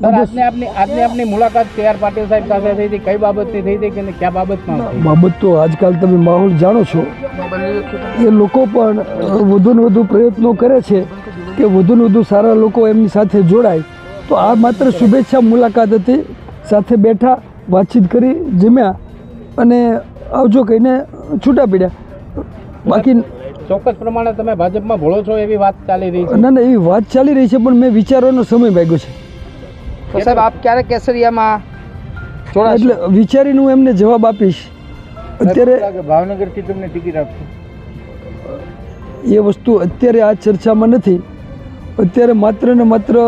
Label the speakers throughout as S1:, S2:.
S1: Sir આપની આજની આપની મુલાકાત પાટીલ સાહેબ સાથે થઈ હતી? કઈ થઈ હતી કે કયા બાબતમાં
S2: બાબત તો આજકાલ તમે માહોલ જાણો છો. એ લોકો પણ વધુ ને વધુ પ્રયત્નો કરે છે કે વધુ ને વધુ સારા લોકો એમની સાથે જોડાય. તો આ માત્ર શુભેચ્છા મુલાકાત હતી. સાથે બેઠા વાતચીત કરી જમ્યા અને આવજો કહીને છૂટા પડ્યા. બાકી
S1: ચોક્કસ પ્રમાણે તમે ભાજપમાં ભળો છો એવી વાત ચાલી રહી છે.
S2: ના ના એવી વાત ચાલી રહી છે પણ મેં વિચારવાનો સમય માગ્યો છે.
S3: તો સાહેબ આપ ક્યારે કેસરિયામાં જોડાશો?
S2: એટલે વિચારીને હું એમને જવાબ આપીશ. અત્યારે
S1: ભાવનગરથી તમને ટિકિટ આપશો?
S2: એ વસ્તુ અત્યારે આ ચર્ચામાં નથી. અત્યારે માત્ર ને માત્ર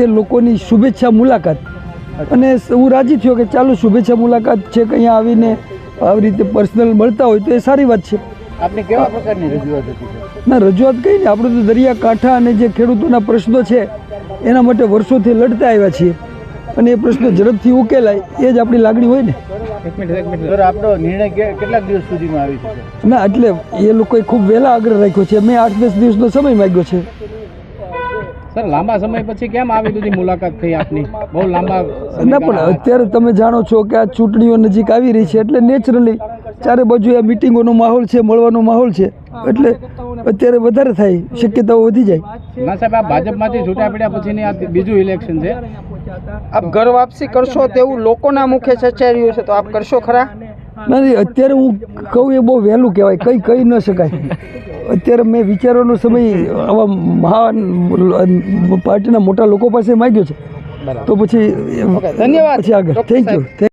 S2: એ લોકોની શુભેચ્છા મુલાકાત. અને હું રાજી થયો કે ચાલો શુભેચ્છા મુલાકાત છે કે અહીંયા આવીને આવી રીતે પર્સનલ મળતા હોય તો એ સારી વાત છે.
S1: આપની કેવા પ્રકારની રજૂઆત હતી
S2: ના રજૂઆત કઈ ને આપણે તો દરિયાકાંઠા અને જે ખેડૂતોના પ્રશ્નો છે એના માટે વર્ષોથી લડતા આવ્યા છીએ. અને એ પ્રશ્ન ઝડપથી ઉકેલાય એ જ આપણી લાગણી હોય ને.
S1: એક મિનિટ એક મિનિટ. આપણો નિર્ણય કેટલાક દિવસ સુધીમાં આવી શકે?
S2: ના એટલે એ લોકોએ ખૂબ વહેલા આગ્રહ રાખ્યો છે. મેં આઠ દસ દિવસનો સમય માગ્યો છે.
S1: સર લાંબા સમય પછી કેમ આવી બધી મુલાકાત થઈ આપની? બહુ લાંબા
S2: ના પણ અત્યારે તમે જાણો છો કે આ ચૂંટણીઓ નજીક આવી રહી છે એટલે નેચરલી ચારે બાજુ આ મિટિંગોનો માહોલ છે મળવાનો માહોલ છે. એટલે અત્યારે વધારે થાય શક્યતાઓ વધી જાય.
S1: ના સાહેબ આ ભાજપમાંથી છૂટા પડ્યા પછીની આ બીજું ઇલેક્શન છે.
S3: આપ ઘર વાપસી કરશો તેવું લોકોના મુખે ચર્ચાઈ રહ્યું છે તો આપ કરશો ખરા?
S2: નથી અત્યારે હું કહું એ બહુ વહેલું કહેવાય કંઈ કહી ન શકાય. અત્યારે મેં વિચારવાનો સમય આવા મહાન પાર્ટીના મોટા લોકો પાસે માગ્યો છે. તો પછી
S3: ધન્યવાદ.
S2: પછી આગળ. Thank you